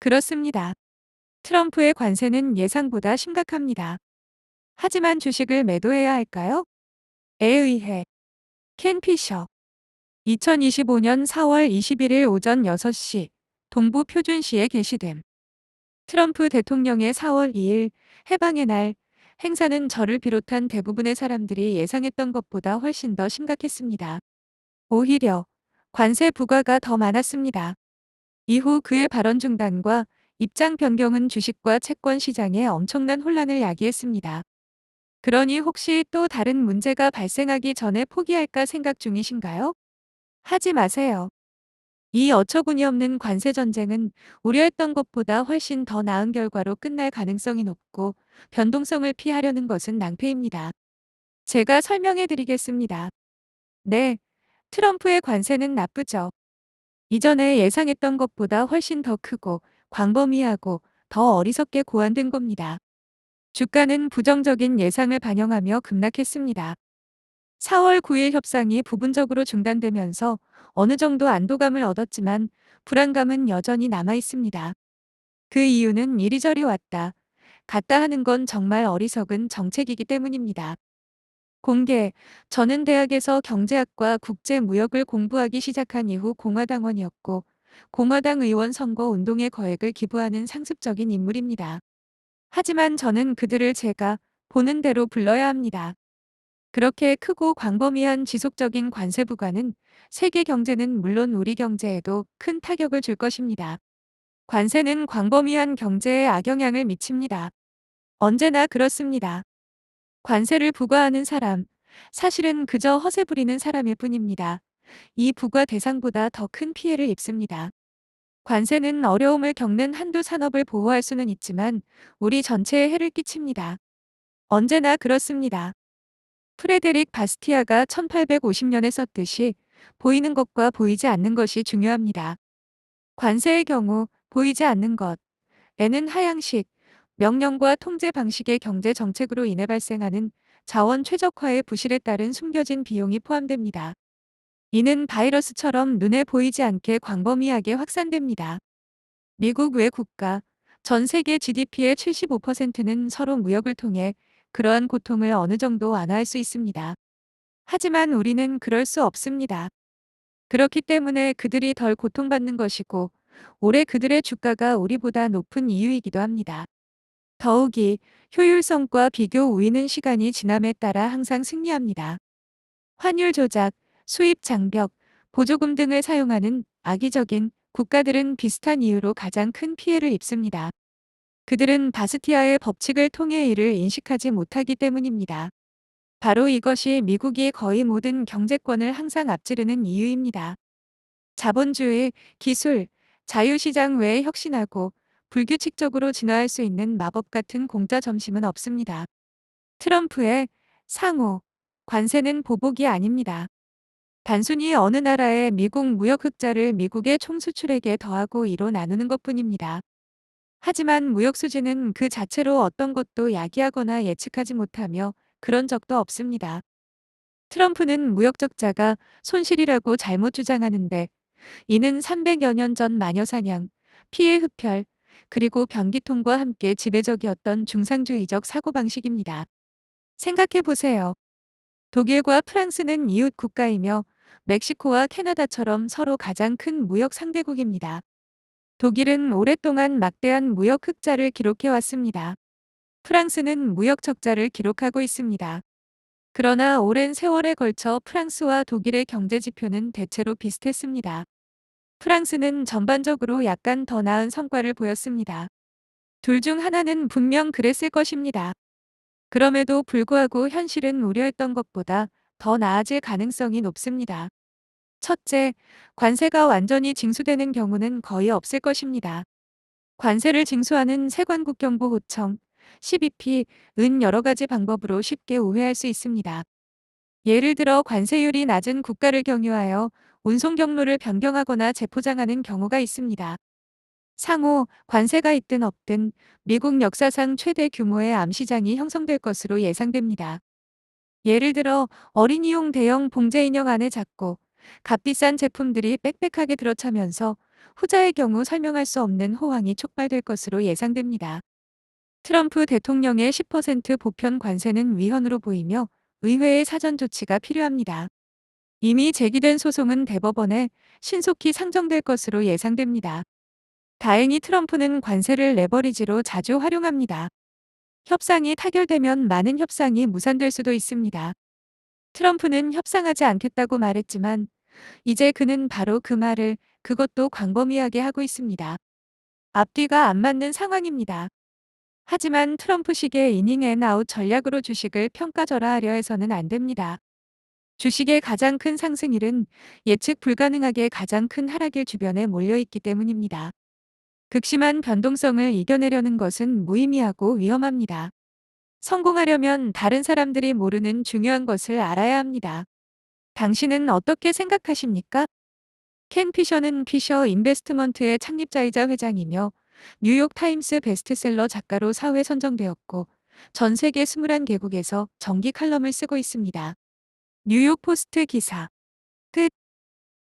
그렇습니다. 트럼프의 관세는 예상보다 심각합니다. 하지만 주식을 매도해야 할까요? 에 의해 켄 피셔 2025년 4월 21일 오전 6시 동부 표준시에 게시됨. 트럼프 대통령의 4월 2일 해방의 날 행사는 저를 비롯한 대부분의 사람들이 예상했던 것보다 훨씬 더 심각했습니다. 오히려 관세 부과가 더 많았습니다. 이후 그의 발언 중단과 입장 변경은 주식과 채권 시장에 엄청난 혼란을 야기했습니다. 그러니 혹시 또 다른 문제가 발생하기 전에 포기할까 생각 중이신가요? 하지 마세요. 이 어처구니없는 관세 전쟁은 우려했던 것보다 훨씬 더 나은 결과로 끝날 가능성이 높고 변동성을 피하려는 것은 낭패입니다. 제가 설명해 드리겠습니다. 네, 트럼프의 관세는 나쁘죠. 이전에 예상했던 것보다 훨씬 더 크고 광범위하고 더 어리석게 고안된 겁니다. 주가는 부정적인 예상을 반영하며 급락했습니다. 4월 9일 협상이 부분적으로 중단되면서 어느 정도 안도감을 얻었지만 불안감은 여전히 남아 있습니다. 그 이유는 이리저리 왔다. 갔다 하는 건 정말 어리석은 정책이기 때문입니다. 공개, 저는 대학에서 경제학과 국제무역을 공부하기 시작한 이후 공화당원이었고 공화당 의원 선거 운동에 거액을 기부하는 상습적인 인물입니다. 하지만 저는 그들을 제가 보는 대로 불러야 합니다. 그렇게 크고 광범위한 지속적인 관세 부과는 세계 경제는 물론 우리 경제에도 큰 타격을 줄 것입니다. 관세는 광범위한 경제에 악영향을 미칩니다. 언제나 그렇습니다. 관세를 부과하는 사람, 사실은 그저 허세 부리는 사람일 뿐입니다. 이 부과 대상보다 더 큰 피해를 입습니다. 관세는 어려움을 겪는 한두 산업을 보호할 수는 있지만 우리 전체에 해를 끼칩니다. 언제나 그렇습니다. 프레데릭 바스티아가 1850년에 썼듯이 보이는 것과 보이지 않는 것이 중요합니다. 관세의 경우 보이지 않는 것 에는 하향식, 명령과 통제 방식의 경제 정책으로 인해 발생하는 자원 최적화의 부실에 따른 숨겨진 비용이 포함됩니다. 이는 바이러스처럼 눈에 보이지 않게 광범위하게 확산됩니다. 미국 외 국가, 전 세계 GDP의 75%는 서로 무역을 통해 그러한 고통을 어느 정도 완화할 수 있습니다. 하지만 우리는 그럴 수 없습니다. 그렇기 때문에 그들이 덜 고통받는 것이고 올해 그들의 주가가 우리보다 높은 이유이기도 합니다. 더욱이 효율성과 비교 우위는 시간이 지남에 따라 항상 승리합니다. 환율 조작, 수입 장벽, 보조금 등을 사용하는 악의적인 국가들은 비슷한 이유로 가장 큰 피해를 입습니다. 그들은 바스티아의 법칙을 통해 이를 인식하지 못하기 때문입니다. 바로 이것이 미국이 거의 모든 경제권을 항상 앞지르는 이유입니다. 자본주의, 기술, 자유시장 외에 혁신하고 불규칙적으로 진화할 수 있는 마법 같은 공짜 점심은 없습니다. 트럼프의 상호, 관세는 보복이 아닙니다. 단순히 어느 나라의 미국 무역 흑자를 미국의 총수출액에 더하고 2로 나누는 것 뿐입니다. 하지만 무역 수지는 그 자체로 어떤 것도 야기하거나 예측하지 못하며 그런 적도 없습니다. 트럼프는 무역 적자가 손실이라고 잘못 주장하는데 이는 300여 년 전 마녀 사냥, 피해 흡혈, 그리고 변기통과 함께 지배적이었던 중상주의적 사고방식입니다. 생각해 보세요. 독일과 프랑스는 이웃 국가이며 멕시코와 캐나다처럼 서로 가장 큰 무역 상대국입니다. 독일은 오랫동안 막대한 무역 흑자를 기록해왔습니다. 프랑스는 무역 적자를 기록하고 있습니다. 그러나 오랜 세월에 걸쳐 프랑스와 독일의 경제 지표는 대체로 비슷했습니다. 프랑스는 전반적으로 약간 더 나은 성과를 보였습니다. 둘 중 하나는 분명 그랬을 것입니다. 그럼에도 불구하고 현실은 우려했던 것보다 더 나아질 가능성이 높습니다. 첫째, 관세가 완전히 징수되는 경우는 거의 없을 것입니다. 관세를 징수하는 세관국경보호청, 12P,은 여러 가지 방법으로 쉽게 오해할 수 있습니다. 예를 들어 관세율이 낮은 국가를 경유하여 운송 경로를 변경하거나 재포장하는 경우가 있습니다. 상호, 관세가 있든 없든 미국 역사상 최대 규모의 암시장이 형성될 것으로 예상됩니다. 예를 들어 어린이용 대형 봉제 인형 안에 작고 값비싼 제품들이 빽빽하게 들어차면서 후자의 경우 설명할 수 없는 호황이 촉발될 것으로 예상됩니다. 트럼프 대통령의 10% 보편 관세는 위헌으로 보이며 의회의 사전 조치가 필요합니다. 이미 제기된 소송은 대법원에 신속히 상정될 것으로 예상됩니다. 다행히 트럼프는 관세를 레버리지로 자주 활용합니다. 협상이 타결되면 많은 협상이 무산될 수도 있습니다. 트럼프는 협상하지 않겠다고 말했지만 이제 그는 바로 그 말을 그것도 광범위하게 하고 있습니다. 앞뒤가 안 맞는 상황입니다. 하지만 트럼프식의 이닝 앤 아웃 전략으로 주식을 평가절하하려 해서는 안 됩니다. 주식의 가장 큰 상승일은 예측 불가능하게 가장 큰 하락일 주변에 몰려있기 때문입니다. 극심한 변동성을 이겨내려는 것은 무의미하고 위험합니다. 성공하려면 다른 사람들이 모르는 중요한 것을 알아야 합니다. 당신은 어떻게 생각하십니까? 켄 피셔는 피셔 인베스트먼트의 창립자이자 회장이며 뉴욕 타임스 베스트셀러 작가로 사회 선정되었고 전 세계 21개국에서 정기 칼럼을 쓰고 있습니다. 뉴욕 포스트 기사. 끝